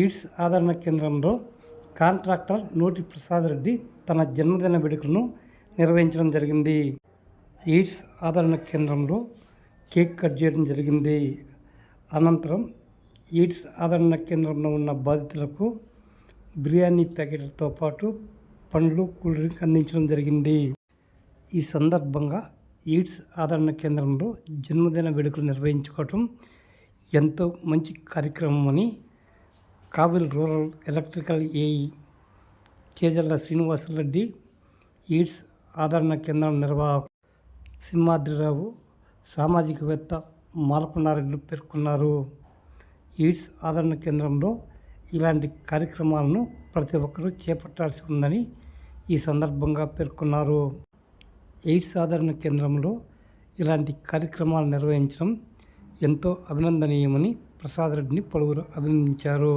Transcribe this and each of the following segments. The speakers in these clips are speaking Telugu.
ఈడ్స్ ఆదరణ కేంద్రంలో కాంట్రాక్టర్ నోటి ప్రసాద్ రెడ్డి తన జన్మదిన వేడుకలను నిర్వహించడం జరిగింది. ఈడ్స్ ఆదరణ కేంద్రంలో కేక్ కట్ చేయడం జరిగింది. అనంతరం ఈడ్స్ ఆదరణ కేంద్రంలో ఉన్న బాధితులకు బిర్యానీ ప్యాకెట్లతో పాటు పండ్లు కూల్ డ్రింక్ అందించడం జరిగింది. ఈ సందర్భంగా ఈడ్స్ ఆదరణ కేంద్రంలో జన్మదిన వేడుకలు నిర్వహించుకోవటం ఎంతో మంచి కార్యక్రమం అని కావిల్ రూరల్ ఎలక్ట్రికల్ ఏఈ కేజల్ల శ్రీనివాసరెడ్డి ఈడ్స్ ఆదరణ కేంద్రం నిర్వాహకు సింహాద్రిరావు సామాజికవేత్త మాలకొండారెడ్డి పేర్కొన్నారు. ఈడ్స్ ఆదరణ కేంద్రంలో ఇలాంటి కార్యక్రమాలను ప్రతి ఒక్కరూ చేపట్టాల్సి ఉందని ఈ సందర్భంగా పేర్కొన్నారు. ఎయిడ్స్ ఆదరణ కేంద్రంలో ఇలాంటి కార్యక్రమాలు నిర్వహించడం ఎంతో అభినందనీయమని ప్రసాద్ రెడ్డిని పలువురు అభినందించారు.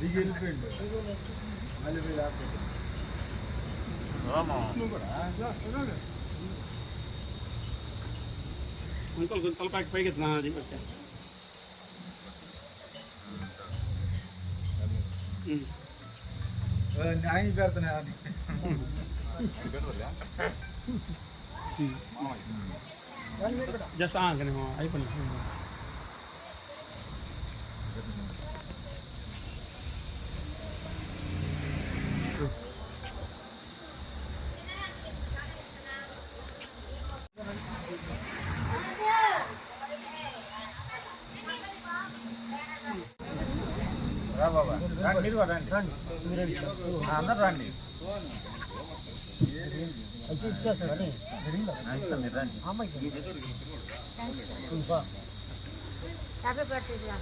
దిగి వెళ్ళిపోయిండు మళ్ళీ వీళ్ళు కొంచెం తలపాకి పైకి అది ఓకే ఉమ్. ఆ, ఆయన పెడుతున్నా జస్ట్ ఆ, కానీ అయిపోయింది రా బాబా రండి. మీరు కూడా రండి. ఆ, అందరు రండి. ఆ, ఇస్తాను మీరు రండి హ్యాపీ బర్త్డే రా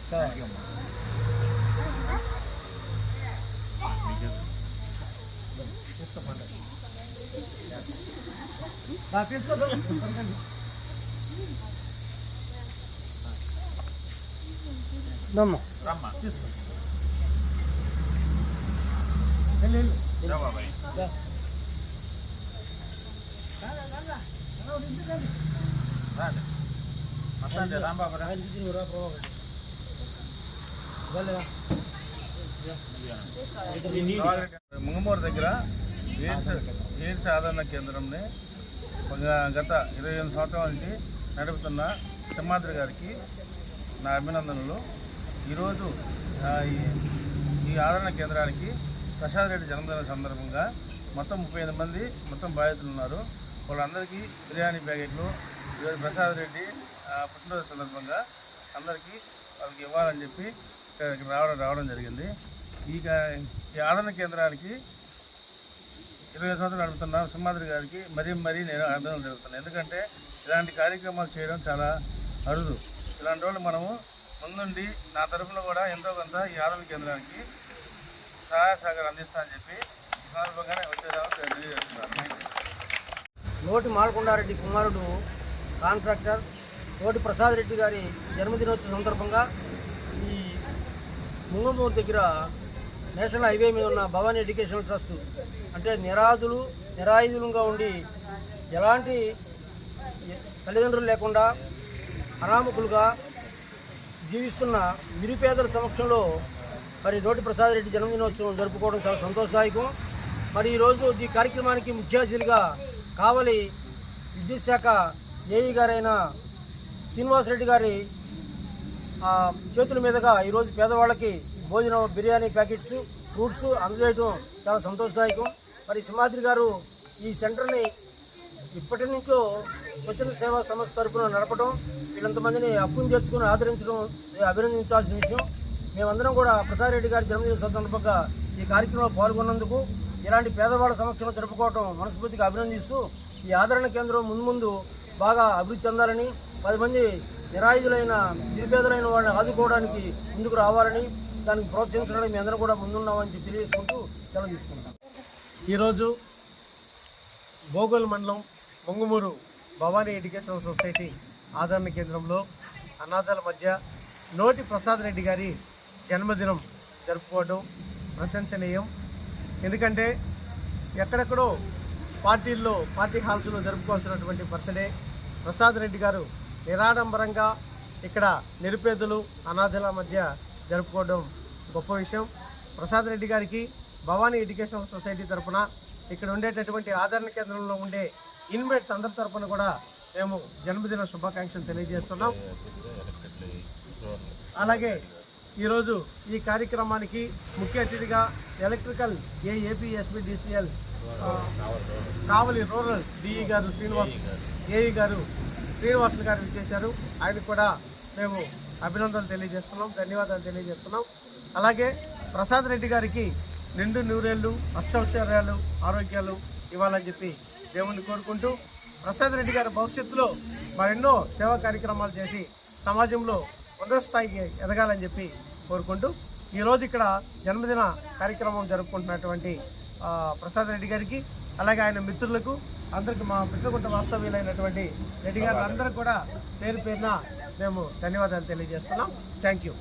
దమ్మ రమ్మా తీసుకో రా. బాబాయ్ రండి రాంబాబు ముంగమూరు దగ్గర ఎయిడ్స్ ఎయిడ్స్ ఆదరణ కేంద్రంని ఒక గత ఇరవై ఎనిమిది సంవత్సరాల నుంచి నడుపుతున్న సింహాద్రి గారికి నా అభినందనలు. ఈరోజు ఈ- ఈ ఆదరణ కేంద్రానికి ప్రసాద్ రెడ్డి జన్మదిన సందర్భంగా మొత్తం ముప్పై మంది మొత్తం బాధితులు ఉన్నారు వాళ్ళందరికీ బిర్యానీ ప్యాకెట్లు ఈరోజు ప్రసాద్ రెడ్డి పుట్టినరోజు సందర్భంగా అందరికీ వాళ్ళకి ఇవ్వాలని చెప్పి ఇక్కడికి రావడం రావడం జరిగింది. ఈ ఈ ఆదరణ కేంద్రానికి ఇరవై సంవత్సరాలు నడుపుతున్న సింహాద్రి గారికి మరీ మరీ నేను అభినందనలు జరుగుతున్నాను ఎందుకంటే ఇలాంటి కార్యక్రమాలు చేయడం చాలా అరుదు. ఇలాంటి వాళ్ళు మనము ముందుండి నా తరఫున కూడా ఎంతో కొంత ఈ ఆదరణ కేంద్రానికి సహాయ సహకారం అందిస్తా అని చెప్పి ఈ సందర్భంగానే వచ్చేదాన్ని తెలియజేస్తున్నాను. నోటి మాలకొండారెడ్డి కుమారుడు కాంట్రాక్టర్ నోటి ప్రసాద్ రెడ్డి గారి జన్మదినోత్సవం సందర్భంగా ఈ ముంగమూరు దగ్గర నేషనల్ హైవే మీద ఉన్న భవానీ ఎడ్యుకేషనల్ ట్రస్ట్ అంటే నిరాధులు నిరాయుధులుగా ఉండి ఎలాంటి తల్లిదండ్రులు లేకుండా అనామకులుగా జీవిస్తున్న నిరుపేదల సమక్షంలో మరి నోటి ప్రసాద్ రెడ్డి జన్మదినోత్సవం జరుపుకోవడం చాలా సంతోషదాయకం. మరి ఈరోజు ఈ కార్యక్రమానికి ముఖ్య అతిథులుగా కావలి విద్యుత్ శాఖ ఏఈ గారైన శ్రీనివాసరెడ్డి గారి చేతుల మీదుగా ఈరోజు పేదవాళ్ళకి భోజనం బిర్యానీ ప్యాకెట్స్ ఫ్రూట్స్ అందజేయడం చాలా సంతోషదాయకం. మరి సింహాద్రి గారు ఈ సెంటర్ని ఇప్పటి నుంచో స్వచ్ఛంద సేవా సంస్థ తరఫున నడపడం వీళ్ళంతమందిని అప్పును చేర్చుకుని ఆదరించడం అభినందించాల్సిన విషయం. మేమందరం కూడా ప్రసాద్ రెడ్డి గారి జన్మదిన సందర్భంగా ఈ కార్యక్రమంలో పాల్గొన్నందుకు ఇలాంటి పేదవాళ్ళ సమక్షంలో జరుపుకోవటం మనస్ఫూర్తిగా అభినందిస్తూ ఈ ఆదరణ కేంద్రం ముందు ముందు బాగా అభివృద్ధి చెందాలని పది మంది నిరాయుధులైన నిరుపేదలైన వాళ్ళని ఆదుకోవడానికి ముందుకు రావాలని దానికి ప్రోత్సహించడానికి మేము అందరం కూడా ముందున్నామని చెప్పి తెలియజేసుకుంటూ సెలవు తీసుకుంటాం. ఈరోజు బోగోల్ మండలం మొంగుమూరు భవానీ ఎడ్యుకేషన్ సొసైటీ ఆదరణ కేంద్రంలో అనాథాల మధ్య నోటి ప్రసాద్ రెడ్డి గారి జన్మదినం జరుపుకోవడం ప్రశంసనీయం. ఎందుకంటే ఎక్కడెక్కడో పార్టీల్లో పార్టీ హాల్స్లో జరుపుకోవాల్సినటువంటి బర్త్డే. ప్రసాద్ రెడ్డి గారు నిరాడంబరంగా ఇక్కడ నిరుపేదలు అనాథల మధ్య జరుపుకోవడం గొప్ప విషయం. ప్రసాద్ రెడ్డి గారికి భవానీ ఎడ్యుకేషన్ సొసైటీ తరపున ఇక్కడ ఉండేటటువంటి ఆదరణ కేంద్రంలో ఉండే ఇన్మేట్స్ అందరి తరపున కూడా మేము జన్మదిన శుభాకాంక్షలు తెలియజేస్తున్నాం. అలాగే ఈరోజు ఈ కార్యక్రమానికి ముఖ్య అతిథిగా electrical A AP Kavali rural DE గారు శ్రీనివాస్ ఏఈ గారు శ్రీనివాసులు గారు ఇచ్చేశారు ఆయనకు కూడా మేము అభినందనలు తెలియజేస్తున్నాం ధన్యవాదాలు తెలియజేస్తున్నాం. అలాగే ప్రసాద్ రెడ్డి గారికి నిండు నూరేళ్ళు అష్టైశ్వర్యాలు ఆరోగ్యాలు ఇవ్వాలని చెప్పి దేవుణ్ణి కోరుకుంటూ ప్రసాద్ రెడ్డి గారి భవిష్యత్తులో మరెన్నో సేవా కార్యక్రమాలు చేసి సమాజంలో ఉన్నత స్థాయికి ఎదగాలని చెప్పి కోరుకుంటూ ఈరోజు ఇక్కడ జన్మదిన కార్యక్రమం జరుపుకుంటున్నటువంటి ప్రసాద్ రెడ్డి గారికి అలాగే ఆయన మిత్రులకు అందరికి మా పిట్లకుంట వాస్తవ్యులైనటువంటి రెడ్డి గారు అందరూ కూడా పేరు పేరున మేము ధన్యవాదాలు తెలియజేస్తున్నాం. Thank you